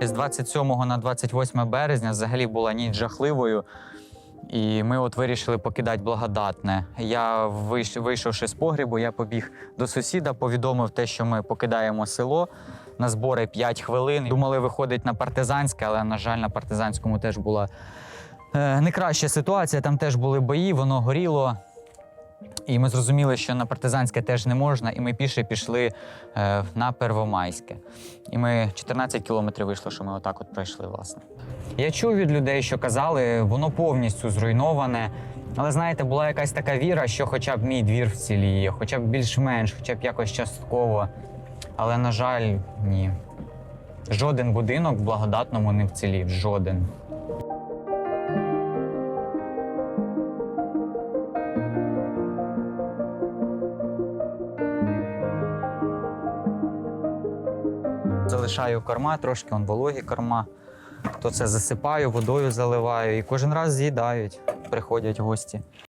З 27 на 28 березня взагалі була ніч жахливою. І ми от вирішили покидати благодатне. Я вийш- вийшовши з погрібу, я побіг до сусіда, повідомив те, що ми покидаємо село на збори 5 хвилин. Думали, виходить на партизанське, але, на жаль, на партизанському теж була е, не краща ситуація. Там теж були бої, воно горіло. І ми зрозуміли, що на партизанське теж не можна, і ми піше пішли е, на Первомайське. І ми 14 кілометрів вийшло, що ми отак от пройшли, власне. Я чув від людей, що казали, воно повністю зруйноване. Але знаєте, була якась така віра, що хоча б мій двір вціліє, хоча б більш-менш, хоча б якось частково. Але, на жаль, ні. Жоден будинок в благодатному не вцілів. Жоден. Залишаю корма, трошки он вологі корма. То це засипаю, водою заливаю і кожен раз з'їдають, приходять гості.